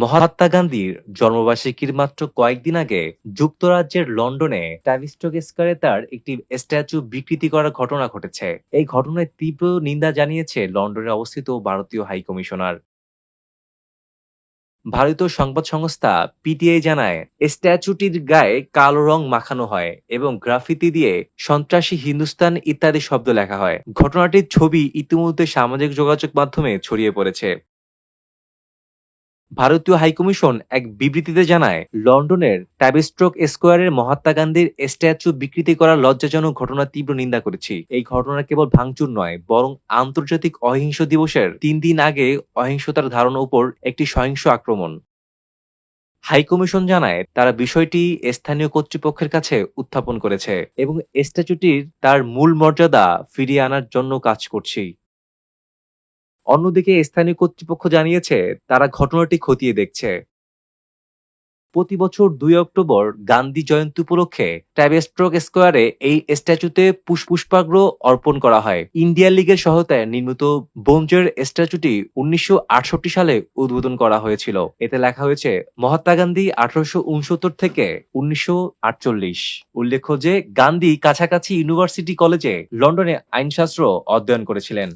মহাত্মা গান্ধীর জন্মবার্ষিকীর মাত্র কয়েকদিন আগে যুক্তরাজ্যের লন্ডনে ট্যাভিস্টক স্কয়ারে তার একটি স্ট্যাচু বিকৃতি করার ঘটনা ঘটেছে। এই ঘটনায় তীব্র নিন্দা জানিয়েছে লন্ডনে অবস্থিত ভারতীয় হাই কমিশনার। ভারতীয় সংবাদ সংস্থা পিটিআই জানায়, স্ট্যাচুটির গায়ে কালো রং মাখানো হয় এবং গ্রাফিতি দিয়ে সন্ত্রাসী হিন্দুস্তান ইত্যাদি শব্দ লেখা হয়। ঘটনাটির ছবি ইতিমধ্যে সামাজিক যোগাযোগ মাধ্যমে ছড়িয়ে পড়েছে। ভারতীয় হাইকমিশন এক বিবৃতিতে জানায়, লন্ডনের ট্যাবিস্ট্রোক স্কোয়ারের মহাত্মা গান্ধীর স্ট্যাচু বিকৃতি করার লজ্জাজনক ঘটনার তীব্র নিন্দা করেছি। এই ঘটনা কেবল ভাঙচুর নয়, বরং আন্তর্জাতিক অহিংস দিবসের তিন দিন আগে অহিংসতার ধারণা উপর একটি সহিংস আক্রমণ। হাইকমিশন জানায়, তারা বিষয়টি স্থানীয় কর্তৃপক্ষের কাছে উত্থাপন করেছে এবং স্ট্যাচুটির তার মূল মর্যাদা ফিরিয়ে আনার জন্য কাজ করছি অন্যদিকে স্থানীয় কর্তৃপক্ষ জানিয়েছে, তারা ঘটনাটি খতিয়ে দেখছে। প্রতি বছর দুই অক্টোবর গান্ধী জয়ন্তী উপলক্ষে ট্যাবেস্ট্রোক স্কোয়ারে এই স্ট্যাচুতে পুষ্পুষ্পাগ্র অর্পণ করা হয়। ইন্ডিয়া লীগের সহায়তায় নির্মিত বোমজের স্ট্যাচুটি উনিশশো আটষট্টি সালে উদ্বোধন করা হয়েছিল। এতে লেখা হয়েছে, মহাত্মা গান্ধী আঠারোশো উনসত্তর থেকে উনিশশো আটচল্লিশ। উল্লেখ্য যে, গান্ধী কাছাকাছি ইউনিভার্সিটি কলেজে লন্ডনে আইনশাস্ত্র অধ্যয়ন করেছিলেন।